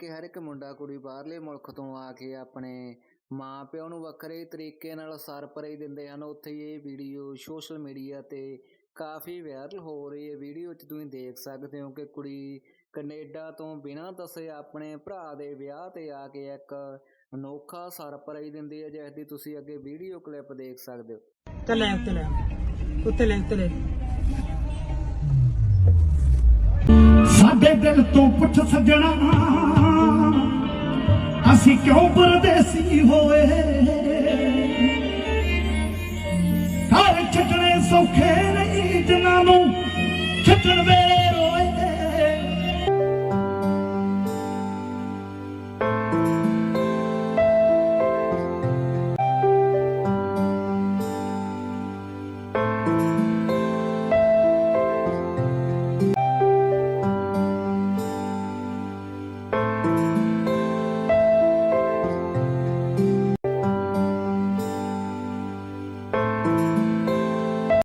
ਹਰ ਇੱਕ ਮੁੰਡਾ ਕੁੜੀ ਬਾਹਰਲੇ ਮੁਲਕ ਤੋਂ ਆ ਕੇ ਆਪਣੇ ਮਾਂ ਪਿਓ ਨੂੰ ਵੱਖਰੇ ਤਰੀਕੇ ਨਾਲ ਸਰਪ੍ਰਾਈਜ਼ ਦਿੰਦੇ ਹਨ। ਉੱਥੇ ਹੀ ਇਹ ਵੀਡੀਓ ਸੋਸ਼ਲ ਮੀਡੀਆ ਤੇ ਕਾਫੀ ਵਾਇਰਲ ਹੋ ਰਹੀ ਹੈ। ਵੀਡੀਓ 'ਚ ਤੁਸੀਂ ਦੇਖ ਸਕਦੇ ਹੋ ਕਿ ਕੁੜੀ ਕੈਨੇਡਾ ਤੋਂ ਬਿਨਾਂ ਦੱਸੇ ਆਪਣੇ ਭਰਾ ਦੇ ਵਿਆਹ ਤੇ ਆ ਕੇ ਇੱਕ ਅਨੋਖਾ ਸਰਪ੍ਰਾਈਜ਼ ਦਿੰਦੀ ਹੈ ਜਿਸ ਦੀ ਤੁਸੀਂ ਅੱਗੇ ਵੀਡੀਓ ਕਲਿੱਪ ਦੇਖ ਸਕਦੇ ਹੋ। ਉੱਤੇ ਲੈ ਉੱਤੇ ਲੈ। ਉੱਤੇ ਲੈ ਉੱਤੇ ਲੈ। ਸਾਡੇ ਦਿਲ ਤੋਂ ਪੁੱਛ ਸੱਜਣਾ। ਅਸੀਂ ਕਿਉਂ ਪਰਦੇਸੀ ਹੋਏ? ਘਰ ਛੱਡਣੇ ਸੌਖੇ ਨਹੀਂ ਜਿਨ੍ਹਾਂ ਨੂੰ ਛੱਡਣ ਵੇ